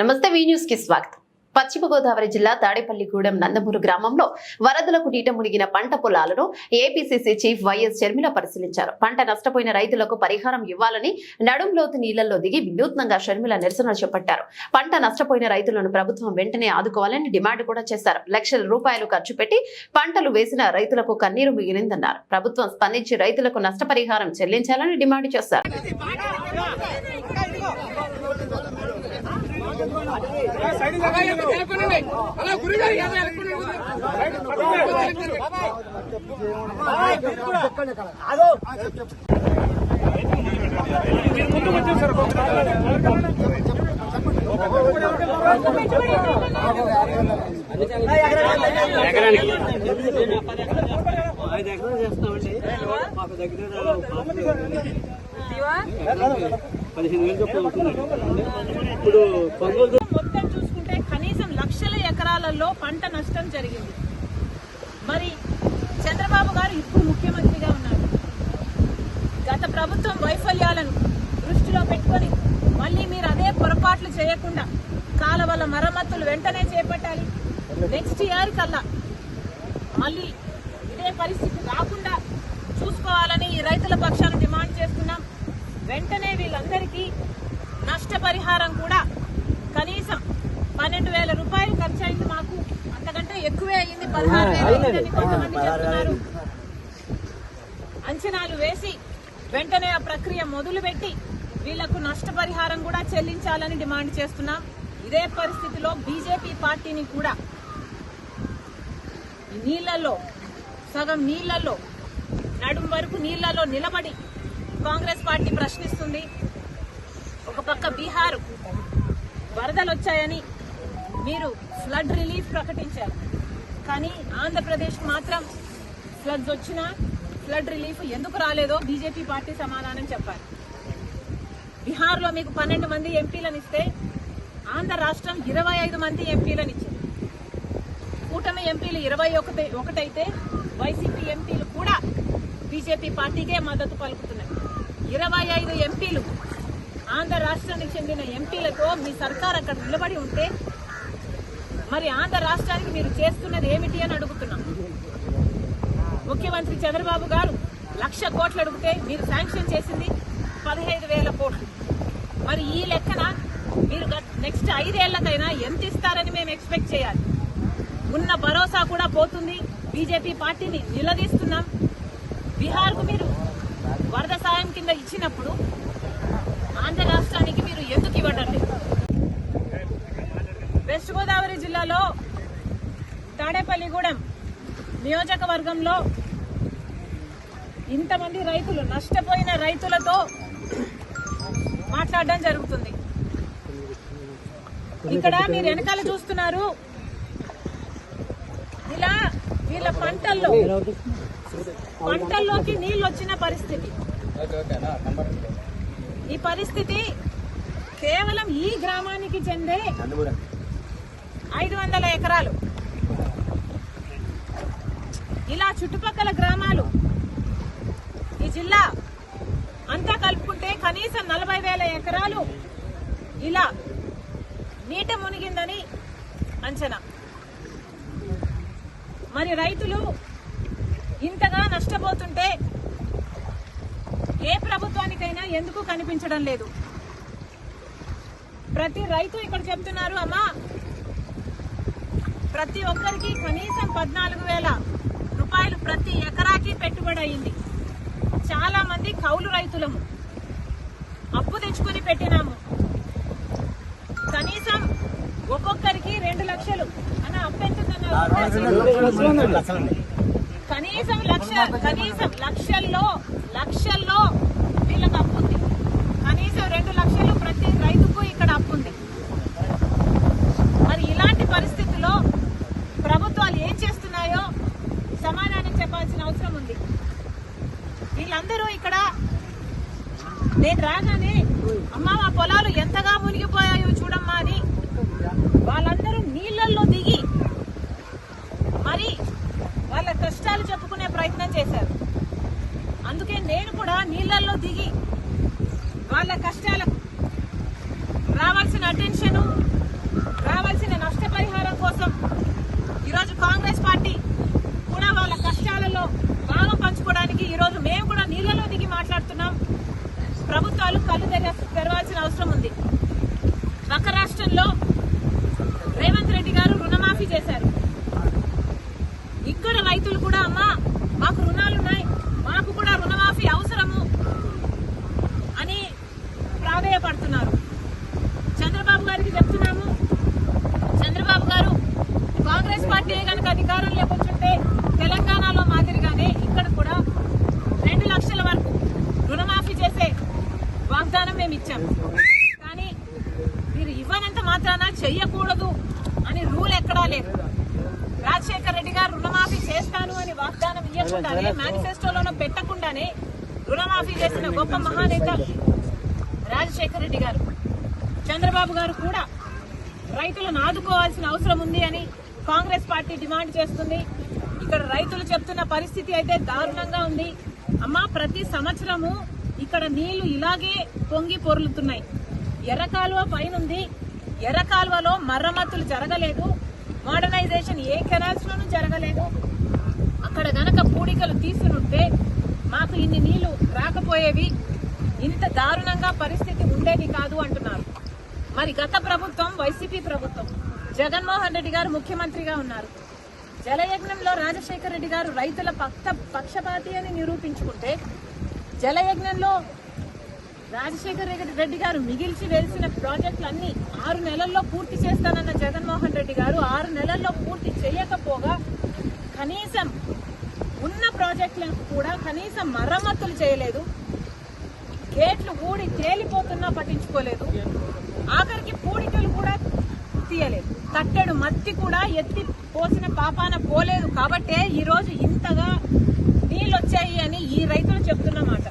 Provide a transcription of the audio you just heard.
నమస్తే వి న్యూస్కి స్వాగతం. పశ్చిమ గోదావరి జిల్లా తాడేపల్లిగూడెం నందమూరు గ్రామంలో వరదలకు నీట మునిగిన పంట పొలాలను ఏపీసీసీ చీఫ్ వైఎస్ షర్మిల పరిశీలించారు. పంట నష్టపోయిన రైతులకు పరిహారం ఇవ్వాలని నడుంలోతు నీళ్ళలో దిగి వినూత్నంగా షర్మిల నిరసన చేపట్టారు. పంట నష్టపోయిన రైతులను ప్రభుత్వం వెంటనే ఆదుకోవాలని డిమాండ్ కూడా చేశారు. లక్షల రూపాయలు ఖర్చు పెట్టి పంటలు వేసిన రైతులకు కన్నీరు మిగిలిందన్నారు. ప్రభుత్వం స్పందించి రైతులకు నష్టపరిహారం చెల్లించాలని డిమాండ్ చేశారు. అలా గురిగారు ఏదో అనుకున్నాడు ఐదు ఎకరాలు చేస్తామండి మాకు దగ్గర పదిహేను వేలు ఇప్పుడు మొత్తం చూసుకుంటే కనీసం లక్షల ఎకరాలలో పంట నష్టం జరిగింది. మరి చంద్రబాబు గారు ఇప్పుడు ముఖ్యమంత్రిగా ఉన్నారు. గత ప్రభుత్వం వైఫల్యాలను దృష్టిలో పెట్టుకొని మళ్ళీ మీరు అదే పొరపాట్లు చేయకుండా కాలవల మరమ్మతులు వెంటనే చేపట్టాలి. నెక్స్ట్ ఇయర్ కల్లా మళ్ళీ ఇదే పరిస్థితి రాకుండా చూసుకోవాలని ఈ రైతుల పక్షాన డిమాండ్ చేస్తున్నాం. వెంటనే వీళ్ళందరికీ నష్టపరిహారం కూడా కనీసం పన్నెండు వేల రూపాయలు ఖర్చు అయింది మాకు. అంతకంటే ఎక్కువే అయింది పదహారు వేలు. కొంతమంది చెప్తున్నారు. అంచనాలు వేసి వెంటనే ఆ ప్రక్రియ మొదలుపెట్టి వీళ్ళకు నష్టపరిహారం కూడా చెల్లించాలని డిమాండ్ చేస్తున్నాం. ఇదే పరిస్థితిలో బీజేపీ పార్టీని కూడా నీళ్ళలో సగం నీళ్ళలో నడుం వరకు నీళ్ళలో నిలబడి కాంగ్రెస్ పార్టీ ప్రశ్నిస్తుంది. ఒక పక్క బీహార్ వరదలు వచ్చాయని మీరు ఫ్లడ్ రిలీఫ్ ప్రకటించారు. కానీ ఆంధ్రప్రదేశ్ మాత్రం ఫ్లడ్స్ వచ్చినా ఫ్లడ్ రిలీఫ్ ఎందుకు రాలేదో బీజేపీ పార్టీ సమాధానం చెప్పారు బీహార్లో మీకు పన్నెండు మంది ఎంపీలను ఇస్తే ఆంధ్ర రాష్ట్రం ఇరవై ఐదు మంది ఎంపీలను ఇచ్చింది. కూటమి ఎంపీలు ఇరవై ఒకటి ఒకటైతే వైసీపీ ఎంపీలు కూడా బీజేపీ పార్టీకే మద్దతు పలుకుతున్నాయి. ఇరవై ఐదు ఎంపీలు ఆంధ్ర రాష్ట్రానికి చెందిన ఎంపీలతో మీ సర్కార్ అక్కడ నిలబడి ఉంటే మరి ఆంధ్ర రాష్ట్రానికి మీరు చేస్తున్నది ఏమిటి అని అడుగుతున్నాం. ముఖ్యమంత్రి చంద్రబాబు గారు లక్ష కోట్లు అడిగితే మీరు శాంక్షన్ చేసింది పదిహేను వేల కోట్లు. మరి ఈ లెక్కన మీరు నెక్స్ట్ ఐదేళ్ళకైనా ఎంత ఇస్తారని మేము ఎక్స్పెక్ట్ చేయాలి. ఉన్న భరోసా కూడా పోతుంది. బీజేపీ పార్టీని నిలదీస్తున్నాం. బీహార్కు మీరు వరద సాయం కింద ఇచ్చినప్పుడు ఆంధ్ర రాష్ట్రానికి మీరు ఎందుకు ఇవ్వడం లేదు? వెస్ట్ గోదావరి జిల్లాలో తాడేపల్లిగూడెం నియోజకవర్గంలో ఇంతమంది రైతులు నష్టపోయిన రైతులతో మాట్లాడడం జరుగుతుంది. ఇక్కడ మీరు వెనకాల చూస్తున్నారు. ఇలా వీళ్ళ పంటల్లో పంటల్లోకి నీళ్ళు వచ్చిన పరిస్థితి. ఈ పరిస్థితి కేవలం ఈ గ్రామానికి చెందే ఐదు వందల ఎకరాలు. ఇలా చుట్టుపక్కల గ్రామాలు ఈ జిల్లా అంతా కలుపుకుంటే కనీసం నలభై వేల ఎకరాలు ఇలా నీట మునిగిందని అంచనా. మరి రైతులు ఇంతగా నష్టపోతుంటే ఏ ప్రభుత్వానికైనా ఎందుకు కనిపించడం లేదు? ప్రతి రైతు ఇక్కడ చెప్తున్నారు అమ్మా ప్రతి ఒక్కరికి కనీసం పద్నాలుగు వేల రూపాయలు ప్రతి ఎకరాకి పెట్టుబడి అయింది. చాలా మంది కౌలు రైతులము. అప్పు తెచ్చుకొని పెట్టినాము. కనీసం ఒక్కొక్కరికి రెండు లక్షలు కనీసం లక్ష కనీసం లక్షల్లో లక్షల్లో వీళ్ళకి అప్పు ఉంది. కనీసం రెండు లక్షలు ప్రతి రైతుకు ఇక్కడ అప్పు ఉంది. మరి ఇలాంటి పరిస్థితుల్లో ప్రభుత్వాలు ఏం చేస్తున్నాయో సమాధానం చెప్పాల్సిన అవసరం ఉంది. వీళ్ళందరూ ఇక్కడ నేను రాగానే అమ్మ మా పొలాలు ఎంతగా మునిగిపోయాయో చూడమ్మా అని వాళ్ళందరూ ప్రయత్నం చేశారు. అందుకే నేను కూడా నీళ్ళల్లో దిగి వాళ్ళ కష్టాలకు రావాల్సిన అటెన్షన్ రావాల్సిన నష్టపరిహారం కోసం ఈరోజు కాంగ్రెస్ పార్టీ కూడా వాళ్ళ కష్టాలలో భాగం పంచుకోవడానికి ఈరోజు మేము కూడా నీళ్ళలో దిగి మాట్లాడుతున్నాం. ప్రభుత్వాలు కళ్ళు తెరవాల్సిన అవసరం ఉంది. ఇవ్వకుండానే మేనిఫెస్టోలోనూ పెట్టకుండానే రుణమాఫీ చేసిన గొప్ప మహానేత రాజశేఖర రెడ్డి గారు. చంద్రబాబు గారు కూడా రైతులను ఆదుకోవాల్సిన అవసరం ఉంది అని కాంగ్రెస్ పార్టీ డిమాండ్ చేస్తుంది. ఇక్కడ రైతులు చెప్తున్న పరిస్థితి అయితే దారుణంగా ఉంది. అమ్మా ప్రతి సంవత్సరము ఇక్కడ నీళ్ళు ఇలాగే పొంగి పొర్లుతున్నాయి. ఎర్ర కాలువ పైనుంది. ఎర్ర కాలువలో మరమ్మతులు జరగలేదు. మోడర్నైజేషన్ ఏ కెనాల్స్ లోనూ జరగలేదు. అక్కడ గనక పూడికలు తీసునుంటే మాకు ఇన్ని నీళ్ళు రాకపోయేవి. ఇంత దారుణంగా పరిస్థితి ఉండేది కాదు అంటున్నారు. మరి గత ప్రభుత్వం వైసీపీ ప్రభుత్వం జగన్మోహన్ రెడ్డి గారు ముఖ్యమంత్రిగా ఉన్నారు. జలయజ్ఞంలో రాజశేఖర రెడ్డి గారు రైతుల పక్ష పక్షపాతి అని నిరూపించుకుంటే జలయజ్ఞంలో రాజశేఖర రెడ్డి గారు మిగిల్చి వేసిన ప్రాజెక్టులన్నీ ఆరు నెలల్లో పూర్తి చేస్తానన్న జగన్మోహన్ రెడ్డి గారు ఆరు నెలల్లో పూర్తి చేయకపోగా కనీసం ఉన్న ప్రాజెక్టులకు కూడా కనీసం మరమ్మతులు చేయలేదు. గేట్లు ఊడి తేలిపోతున్నా పట్టించుకోలేదు. ఆఖరికి పూడికలు కూడా తీయలేదు. కట్టెడు మత్తి కూడా ఎత్తి పోసిన పాపాన పోలేదు కాబట్టే ఈరోజు ఇంతగా నీళ్ళు వచ్చాయి అని ఈ రైతులు చెప్తున్నమాట.